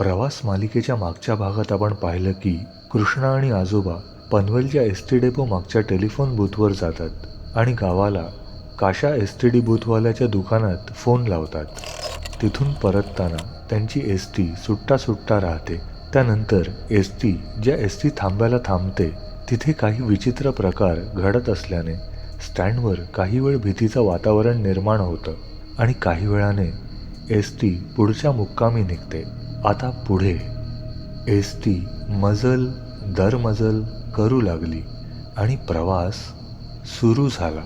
प्रवास मालिकेच्या मागच्या भागात आपण पाहिलं की कृष्णा आणि आजोबा पनवेलच्या एस टी डेपो मागच्या टेलिफोन बूथवर जातात आणि गावाला काशा एस टी डी बूथवाल्याच्या दुकानात फोन लावतात. तिथून परतताना त्यांची एस टी सुट्टा सुट्टा राहते. त्यानंतर एस टी ज्या एस टी थांब्याला थांबते तिथे काही विचित्र प्रकार घडत असल्याने स्टँडवर काही वेळ भीतीचं वातावरण निर्माण होतं आणि काही वेळाने एस टी पुढच्या मुक्कामी निघते. आता पुढे एस टी मजल दरमजल करू लागली आणि प्रवास सुरू झाला.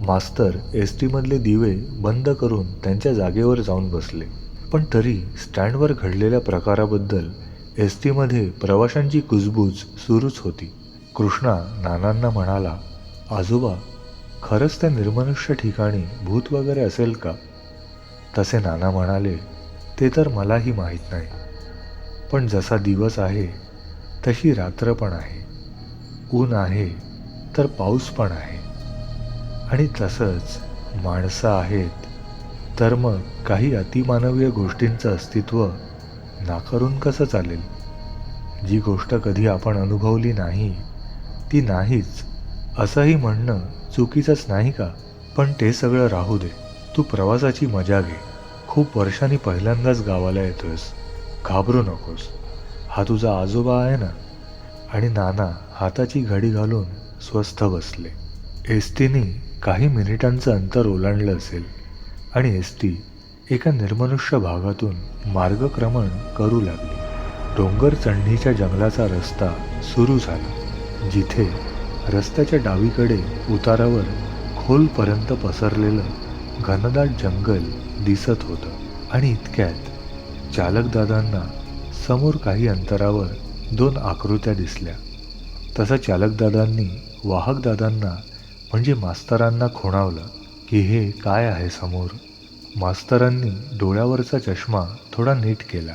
मास्तर एस टीमधले दिवे बंद करून त्यांच्या जागेवर जाऊन बसले. पण तरी स्टँडवर घडलेल्या प्रकाराबद्दल एस टीमध्ये प्रवाशांची कुजबूज सुरूच होती. कृष्णा नानांना म्हणाला आजोबा खरंच त्या निर्मनुष्य ठिकाणी भूत वगैरे असेल का? तसे नाना म्हणाले ते तर मलाही माहीत नाही. पण जसा दिवस आहे तशी रात्र पण आहे. ऊन आहे तर पाऊस पण आहे. आणि तसंच माणसं आहेत तर मग काही अतिमानवीय गोष्टींचं अस्तित्व नाकारून कसं चालेल? जी गोष्ट कधी आपण अनुभवली नाही ती नाहीच. असंही म्हणणं चुकीचंच नाही का? पण ते सगळं राहू दे. तू प्रवासाची मजा घे. खूप वर्षांनी पहिल्यांदाच गावाला येतोयस. घाबरू नकोस. हा तुझा आजोबा आहे ना? आणि नाना हाताची घडी घालून स्वस्थ बसले. एस टीने काही मिनिटांचं अंतर ओलांडलं असेल आणि एस टी एका निर्मनुष्य भागातून मार्गक्रमण करू लागली. डोंगर चढणीच्या जंगलाचा रस्ता सुरू झाला जिथे रस्त्याच्या डावीकडे उतारावर खोलपर्यंत पसरलेलं घनदाट जंगल दिसत होतं. आणि इतक्यात चालकदादांना समोर काही अंतरावर दोन आकृत्या दिसल्या. तसं चालकदादांनी वाहकदादांना म्हणजे मास्तरांना खुणावलं की हे काय आहे समोर. मास्तरांनी डोळ्यावरचा चष्मा थोडा नीट केला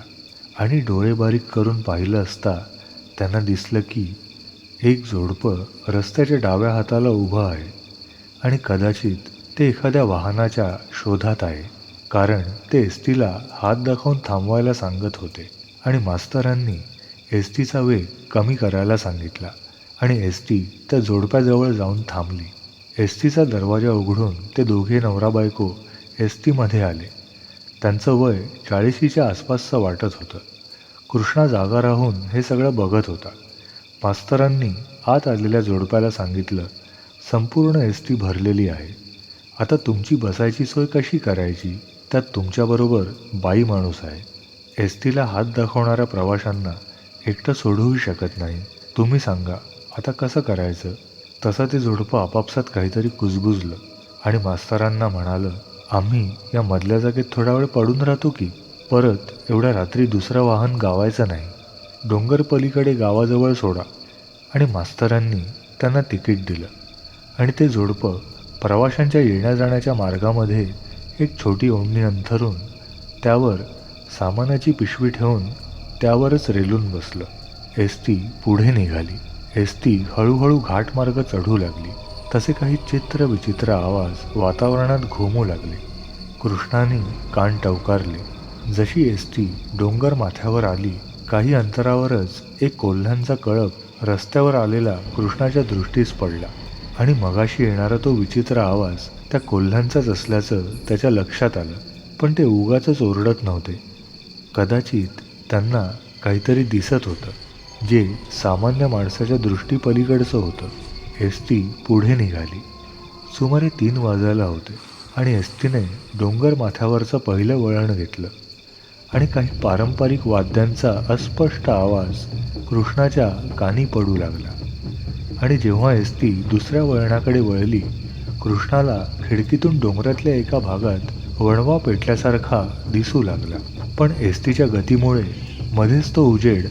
आणि डोळे बारीक करून पाहिलं असता त्यांना दिसलं की एक जोडपं रस्त्याच्या डाव्या हाताला उभं आहे आणि कदाचित ते एखाद्या वाहनाच्या शोधात आहे कारण ते एस टीला हात दाखवून थांबवायला सांगत होते आणि मास्तरांनी एस टीचा वेग कमी करायला सांगितला आणि एस टी त्या जोडप्याजवळ जाऊन थांबली. एस टीचा दरवाजा उघडून ते दोघे नवरा बायको एस टीमध्ये आले. त्यांचं वय चाळीशीच्या आसपासचं वाटत होतं. कृष्णा जागा राहून हे सगळं बघत होता. मास्तरांनी आत आलेल्या जोडप्याला सांगितलं संपूर्ण एस टी भरलेली आहे. आता तुमची बसायची सोय कशी करायची? त्यात तुमच्याबरोबर बाई माणूस आहे. एस टीला हात दाखवणाऱ्या प्रवाशांना एकटं सोडूही शकत नाही. तुम्ही सांगा आता कसं करायचं? तसं ते जोडपं आपापसात काहीतरी कुजबुजलं आणि मास्तरांना म्हणालं आम्ही या मधल्या जागेत थोडा वेळ पडून राहतो की? परत एवढ्या रात्री दुसरं वाहन गावायचं नाही. डोंगर पलीकडे गावाजवळ सोडा. आणि मास्तरांनी त्यांना तिकीट दिलं आणि ते जोडपं प्रवाशांच्या येण्या जाण्याच्या मार्गामध्ये एक छोटी ओढणी अंथरून त्यावर सामानाची पिशवी ठेवून त्यावरच रेलून बसलं. एस टी पुढे निघाली. एस टी हळूहळू घाटमार्ग चढू लागली. तसे काही चित्र विचित्र आवाज वातावरणात घुमू लागले. कृष्णाने कान टवकारले. जशी एस टी डोंगर माथ्यावर आली काही अंतरावरच एक कोल्ह्यांचा कळप रस्त्यावर आलेला कृष्णाच्या दृष्टीस पडला. आणि मगाशी येणारा तो विचित्र आवाज त्या कोल्ह्यांचाच असल्याचं त्याच्या लक्षात आलं. पण ते उगाच ओरडत नव्हते. कदाचित त्यांना काहीतरी दिसत होतं जे सामान्य माणसाच्या दृष्टीपलीकडचं होतं. एस टी पुढे निघाली. सुमारे तीन वाजायला होते आणि एस टीने डोंगर माथ्यावरचं पहिलं वळण घेतलं. आणि काही पारंपरिक वाद्यांचा अस्पष्ट आवाज कृष्णाच्या कानी पडू लागला. आणि जेव्हा एस टी दुसऱ्या वळणाकडे वळली कृष्णाला खिडकीतून डोंगरातल्या एका भागात वणवा पेटल्यासारखा दिसू लागला. पण एस टीच्या गतीमुळे मध्येच तो उजेड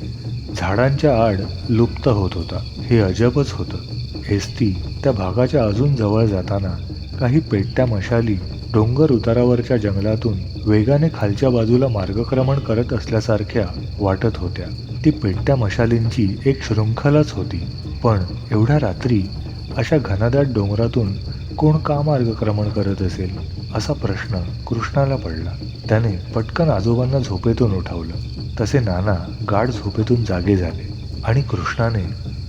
झाडांच्या आड लुप्त होत होता. हे अजबच होतं. एस टी त्या भागाच्या अजून जवळ जाताना काही पेटत्या मशाली डोंगर उतारावरच्या जंगलातून वेगाने खालच्या बाजूला मार्गक्रमण करत असल्यासारख्या वाटत होत्या. ती पेटत्या मशालींची एक शृंखलाच होती. पण एवढ्या रात्री अशा घनदाट डोंगरातून कोण का मार्गक्रमण करत असेल असा प्रश्न कृष्णाला पडला. त्याने पटकन आजोबांना झोपेतून उठवलं. तसे नाना गाढ झोपेतून जागे झाले आणि कृष्णाने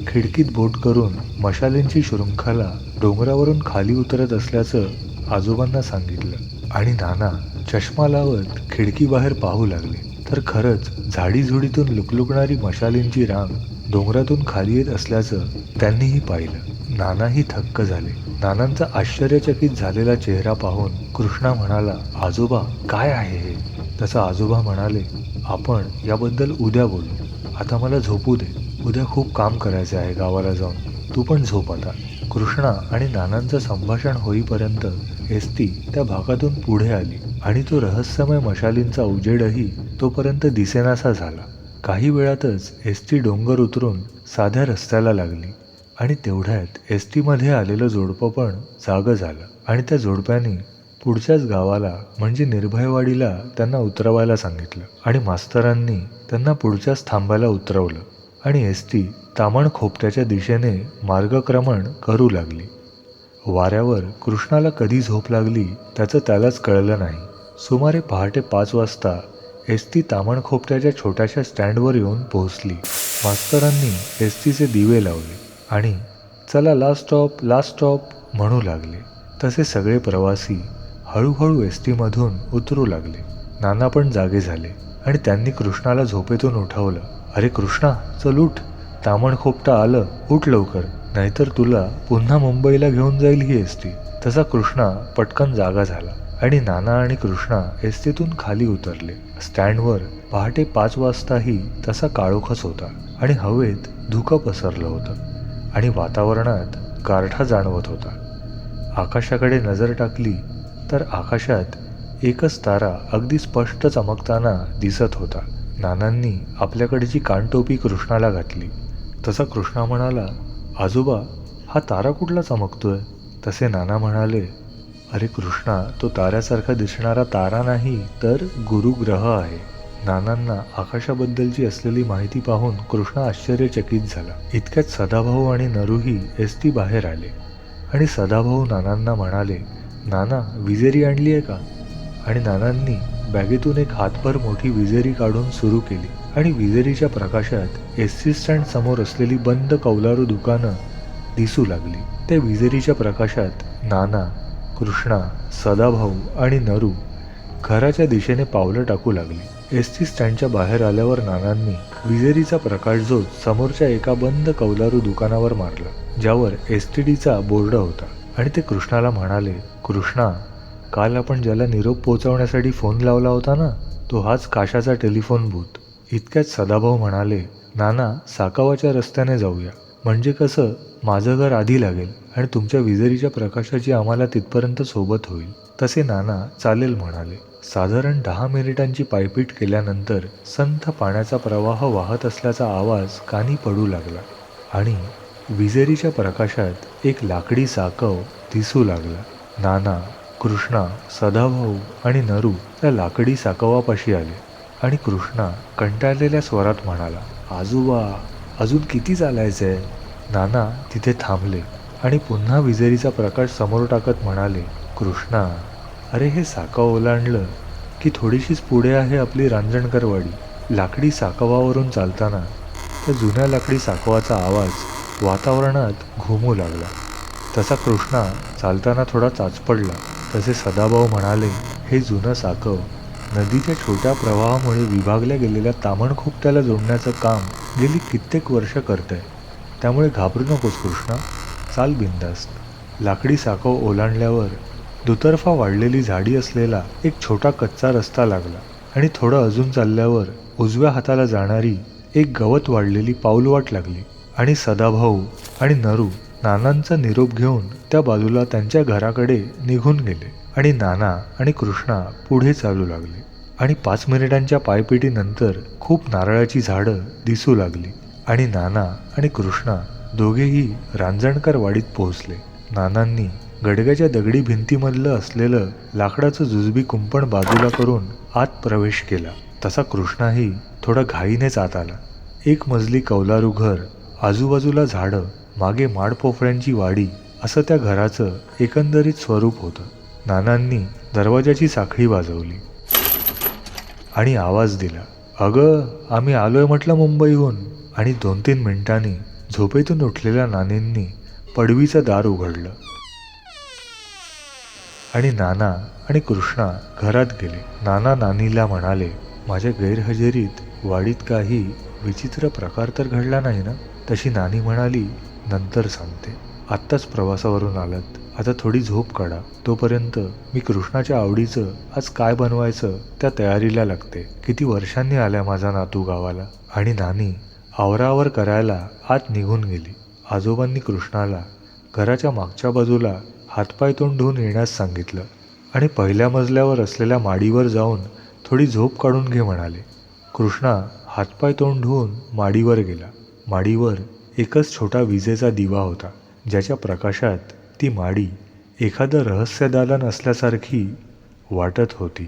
खिडकीत बोट करून मशालींची शृंखला डोंगरावरून खाली उतरत असल्याचं आजोबांना सांगितलं. आणि नाना चष्मा लावत खिडकीबाहेर पाहू लागले. तर खरंच झाडीझुडीतून लुकलुकणारी मशालींची रांग डोंगरातून खाली येत असल्याचं त्यांनीही पाहिलं. नानाही थक्क झाले. नानांचा आश्चर्यचकित झालेला चेहरा पाहून कृष्णा म्हणाला आजोबा काय आहे हे? तसं आजोबा म्हणाले आपण याबद्दल उद्या बोलू. आता मला झोपू दे. उद्या खूप काम करायचे आहे गावाला जाऊन. तू पण झोप आता. कृष्णा आणि नानांचं संभाषण होईपर्यंत एसटी त्या भागातून पुढे आली आणि तो रहस्यमय मशालींचा उजेडही तोपर्यंत दिसेनासा झाला. काही वेळातच एस टी डोंगर उतरून साध्या रस्त्याला लागली आणि तेवढ्यात एस टीमध्ये आलेलं जोडपं पण जागं झालं आणि त्या जोडप्याने पुढच्याच गावाला म्हणजे निर्भयवाडीला त्यांना उतरवायला सांगितलं आणि मास्तरांनी त्यांना पुढच्याच थांबायला उतरवलं आणि एस टी तामण खोपट्याच्या दिशेने मार्गक्रमण करू लागली. वाऱ्यावर कृष्णाला कधी झोप लागली त्याचं त्यालाच कळलं नाही. सुमारे पहाटे पाच वाजता एस टी तामणखोपट्याच्या छोट्याशा स्टँडवर येऊन पोहोचली. मास्तरांनी एस टीचे दिवे लावले आणि चला लास्ट स्टॉप लास्ट स्टॉप म्हणू लागले. तसे सगळे प्रवासी हळूहळू एस टीमधून उतरू लागले. नाना पण जागे झाले आणि त्यांनी कृष्णाला झोपेतून उठवलं. अरे कृष्णा चल उठ. तामणखोपटा आलं उठ लवकर. नाहीतर तुला पुन्हा मुंबईला घेऊन जाईल ही एस टी तसा कृष्णा पटकन जागा झाला. आणि नाना आणि कृष्णा एस टीतून खाली उतरले. स्टँडवर पहाटे पाच वाजताही तसा काळोखच होता आणि हवेत धुकं पसरलं होतं आणि वातावरणात गारठा जाणवत होता. आकाशाकडे नजर टाकली तर आकाशात एकच तारा अगदी स्पष्ट चमकताना दिसत होता. नानांनी आपल्याकडची कानटोपी कृष्णाला घातली तसा कृष्णा म्हणाला आजोबा हा तारा कुठला चमकतोय? तसे नाना म्हणाले अरे कृष्णा तो ताऱ्यासारखा दिसणारा तारा नाही तर गुरुग्रह आहे. नानांना आकाशाबद्दलची असलेली माहिती पाहून कृष्णा आश्चर्यचकित झाला. इतक्यात सदाभाऊ आणि नरूही एस टी बाहेर आले. आणि सदाभाऊ नानांना म्हणाले नाना विजेरी आणली आहे का? आणि नानांनी बॅगेतून एक हातभर मोठी विजेरी काढून सुरू केली. आणि विजेरीच्या प्रकाशात एस सी स्टँड समोर असलेली बंद कौलारू दुकानं दिसू लागली. त्या विजेरीच्या प्रकाशात नाना कृष्णा सदाभाऊ आणि नरू घराच्या दिशेने पावलं टाकू लागली. एस टी स्टँडच्या बाहेर आल्यावर नानांनी विजेरीचा प्रकाशझोत समोरच्या एका बंद कौलारू दुकानावर मारला ज्यावर एस टी डीचा बोर्ड होता. आणि ते कृष्णाला म्हणाले कृष्णा काल आपण ज्याला निरोप पोहोचवण्यासाठी फोन लावला होता ना तो हाच काशाचा टेलिफोन बूथ इतक्यात सदाभाऊ म्हणाले नाना साकावाच्या रस्त्याने जाऊया. म्हणजे कसं माझं घर आधी लागेल. आणि तुमच्या विजेरीच्या प्रकाशाची आम्हाला तिथपर्यंत सोबत होईल. तसे नाना चालेल म्हणाले. साधारण दहा मिनिटांची पायपीट केल्यानंतर संथ पाण्याचा प्रवाह वाहत असल्याचा आवाज कानी पडू लागला आणि विजेरीच्या प्रकाशात एक लाकडी साकव दिसू लागला. नाना कृष्णा सदाभाऊ आणि नरू त्या लाकडी साकवापाशी आले आणि कृष्णा कंटाळलेल्या स्वरात म्हणाला आजोबा अजून किती चालायचंय? नाना तिथे थांबले. आणि पुन्हा विजेरीचा प्रकाश समोर टाकत म्हणाले कृष्णा अरे हे साका ओलांडलं की थोडीशीच पुढे आहे आपली रांजणकरवाडी लाकडी साकवावरून चालताना. त्या जुन्या लाकडी साकवाचा आवाज वातावरणात घुमू लागला. तसा कृष्णा चालताना थोडा चाचपडला. तसे सदाभाऊ म्हणाले हे जुनं साकव नदीच्या छोट्या प्रवाहामुळे विभागल्या गेलेल्या तामणखोपट्याला जोडण्याचं काम गेली कित्येक वर्ष करत आहे त्यामुळे घाबरू नकोस कृष्णा. चाल बिंदास्त लाकडी साकव ओलांडल्यावर दुतर्फा वाढलेली झाडी असलेला एक छोटा कच्चा रस्ता लागला आणि थोडं अजून चालल्यावर उजव्या हाताला जाणारी एक गवत वाढलेली पाऊलवाट लागली आणि सदाभाऊ आणि नरू नानांचा निरोप घेऊन त्या बाजूला त्यांच्या घराकडे निघून गेले आणि नाना आणि कृष्णा पुढे चालू लागले आणि पाच मिनिटांच्या पायपिटीनंतर खूप नारळाची झाडं दिसू लागली आणि नाना आणि कृष्णा दोघेही रांजणकर वाडीत पोहोचले. नानांनी गडग्याच्या दगडी भिंतीमधलं असलेलं लाकडाचं जुजबी कुंपण बाजूला करून आत प्रवेश केला. तसा कृष्णाही थोडा घाईनेच आत आला. एक मजली कौलारू घर आजूबाजूला झाडं मागे माडपोफळ्यांची वाडी असं त्या घराचं एकंदरीत स्वरूप होतं. नानांनी दरवाजाची साखळी वाजवली आणि आवाज दिला. अगं आम्ही आलोय म्हटलं मुंबईहून. आणि दोन तीन मिनिटांनी झोपेतून उठलेल्या नानींनी पडवीचं दार उघडलं. आणि नाना आणि कृष्णा घरात गेले. नाना नानीला म्हणाले माझ्या गैरहजेरीत वाडीत काही विचित्र प्रकार तर घडला नाही ना? तशी नानी म्हणाली नंतर सांगते. आत्ताच प्रवासावरून आलात. आता थोडी झोप काढा. तोपर्यंत मी कृष्णाच्या आवडीचं आज काय बनवायचं त्या तयारीला लागते. किती वर्षांनी आल्या माझा नातू गावाला. आणि नानी आवरावर करायला आत निघून गेली. आजोबांनी कृष्णाला घराच्या मागच्या बाजूला हातपाय तोंड धुवून येण्यास सांगितलं आणि पहिल्या मजल्यावर असलेल्या माडीवर जाऊन थोडी झोप काढून घे म्हणाले. कृष्णा हातपाय तोंड धुवून माडीवर गेला. माडीवर एकच छोटा विजेचा दिवा होता. ज्याच्या प्रकाशात ती माडी एखादं रहस्यदालन असल्यासारखी वाटत होती.